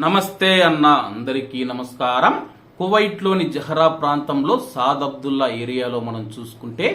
నమస్తే అన్న అందరికీ నమస్కారం. కువైట్లోని జహరా ప్రాంతంలో సాద్ అబ్దుల్లా ఏరియాలో మనం చూసుకుంటే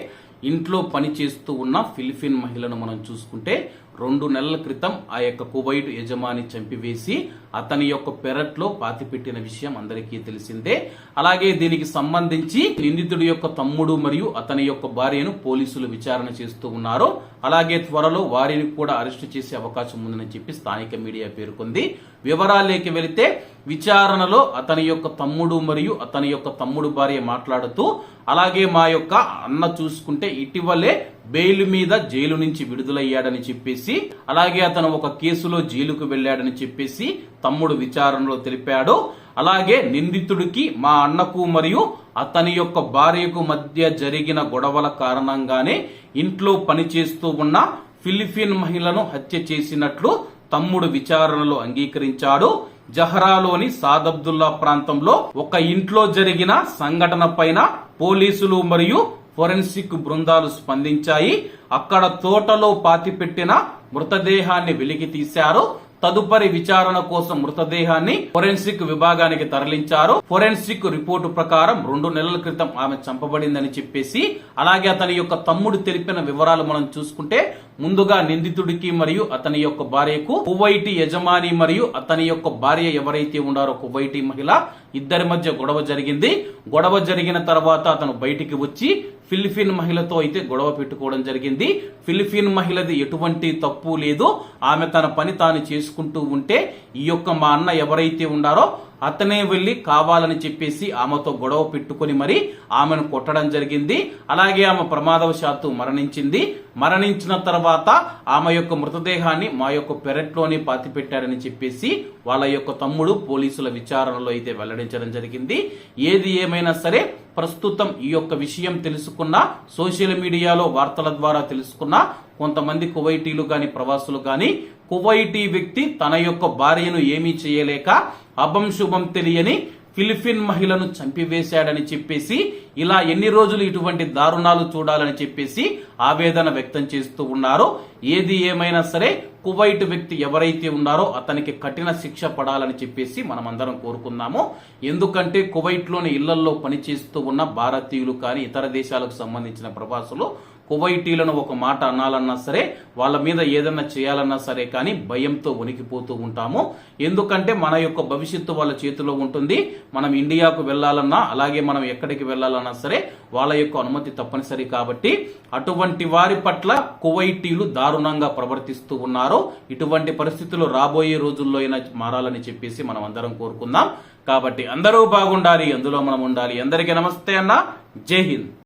ఇంట్లో పని చేస్తూ ఉన్న ఫిలిపిన్ మహిళను మనం చూసుకుంటే రెండు నెలల క్రితం ఆ యొక్క కువైట్ యజమాని చంపివేసి అతని యొక్క పెరట్లో పాతిపెట్టిన విషయం అందరికీ తెలిసిందే. అలాగే దీనికి సంబంధించి నిందితుడి యొక్క తమ్ముడు మరియు అతని యొక్క భార్యను పోలీసులు విచారణ చేస్తూ ఉన్నారు. అలాగే త్వరలో వారిని కూడా అరెస్టు చేసే అవకాశం ఉందని చెప్పి స్థానిక మీడియా పేర్కొంది. వివరాలేకి వెళితే విచారణలో అతని యొక్క తమ్ముడు మరియు అతని యొక్క తమ్ముడు భార్య మాట్లాడుతూ అలాగే మా యొక్క అన్న చూసుకుంటే ఇటీవలే బెయిల్ మీద జైలు నుంచి విడుదలయ్యాడని చెప్పేసి అలాగే అతను ఒక కేసులో జైలుకు వెళ్ళాడని చెప్పేసి తమ్ముడు విచారణలో తెలిపాడు. అలాగే నిందితుడికి మా అన్నకు మరియు అతని యొక్క భార్యకు మధ్య జరిగిన గొడవల కారణంగానే ఇంట్లో పనిచేస్తూ ఉన్న ఫిలిపిన్ మహిళను హత్య చేసినట్లు తమ్ముడు విచారణలో అంగీకరించాడు. జహరాలోని సాదబ్దుల్లా ప్రాంతంలో ఒక ఇంట్లో జరిగిన సంఘటన పైన పోలీసులు మరియు ఫోరెన్సిక్ బృందాలు స్పందించాయి. అక్కడ తోటలో పాతిపెట్టిన మృతదేహాన్ని వెలికి తీశారు. తదుపరి విచారణ కోసం మృతదేహాన్ని ఫోరెన్సిక్ విభాగానికి తరలించారు. ఫోరెన్సిక్ రిపోర్టు ప్రకారం రెండు నెలల క్రితం ఆమె చంపబడిందని చెప్పేసి అలాగే అతని యొక్క తమ్ముడు తెలిపిన వివరాలు మనం చూసుకుంటే ముందుగా నిందితుడికి మరియు అతని యొక్క భార్యకు కువైటి యజమాని మరియు అతని యొక్క భార్య ఎవరైతే ఉన్నారో కువైటి మహిళ ఇద్దరి మధ్య గొడవ జరిగింది. గొడవ జరిగిన తర్వాత అతను బయటికి వచ్చి ఫిలిపిన్ మహిళతో అయితే గొడవ పెట్టుకోవడం జరిగింది. ఫిలిపిన్ మహిళది ఎటువంటి తప్పు లేదు. ఆమె తన పని తాను చేసుకుంటూ ఉంటే ఈ యొక్క మా అన్న ఎవరైతే ఉన్నారో అతనే వెళ్ళి కావాలని చెప్పేసి ఆమెతో గొడవ పెట్టుకొని మరి ఆమెను కొట్టడం జరిగింది. అలాగే ఆమె ప్రమాదవశాత్తు మరణించింది. మరణించిన తర్వాత ఆమె యొక్క మృతదేహాన్ని మా యొక్క పెరట్లోనే పాతిపెట్టారని చెప్పేసి వాళ్ళ యొక్క తమ్ముడు పోలీసుల విచారణలో అయితే వెల్లడించడం జరిగింది. ఏది ఏమైనా సరే ప్రస్తుతం ఈ యొక్క విషయం తెలుసుకున్న సోషల్ మీడియాలో వార్తల ద్వారా తెలుసుకున్న కొంతమంది కువైటీలు గాని ప్రవాసులు గాని కువైటీ వ్యక్తి తన యొక్క భార్యను ఏమీ చేయలేక అభం శుభం తెలియని ఫిలిపిన్ మహిళను చంపివేశాడని చెప్పేసి ఇలా ఎన్ని రోజులు ఇటువంటి దారుణాలు చూడాలని చెప్పేసి ఆవేదన వ్యక్తం చేస్తూ ఉన్నారు. ఏది ఏమైనా సరే కువైట్ వ్యక్తి ఎవరైతే ఉన్నారో అతనికి కఠిన శిక్ష పడాలని చెప్పేసి మనమందరం కోరుకుందాము. ఎందుకంటే కువైట్లోని ఇళ్ళల్లో పనిచేస్తూ ఉన్న భారతీయులు కానీ ఇతర దేశాలకు సంబంధించిన ప్రవాసులు కువైటీలను ఒక మాట అనాలన్నా సరే వాళ్ళ మీద ఏదన్నా చేయాలన్నా సరే కానీ భయంతో వణికిపోతూ ఉంటాము. ఎందుకంటే మన యొక్క భవిష్యత్తు వాళ్ళ చేతిలో ఉంటుంది. మనం ఇండియాకు వెళ్ళాలన్నా అలాగే మనం ఎక్కడికి వెళ్ళాలన్నా సరే వాళ్ళ యొక్క అనుమతి తప్పనిసరి కాబట్టి అటువంటి వారి పట్ల కువైటీలు దారుణంగా ప్రవర్తిస్తూ ఉన్నారు ఇటువంటి పరిస్థితులు రాబోయే రోజుల్లో అయినా మారాలని చెప్పేసి మనం అందరం కోరుకుందాం. కాబట్టి అందరూ బాగుండాలి అందులో మనం ఉండాలి. అందరికీ నమస్తే అన్న. జై హింద్.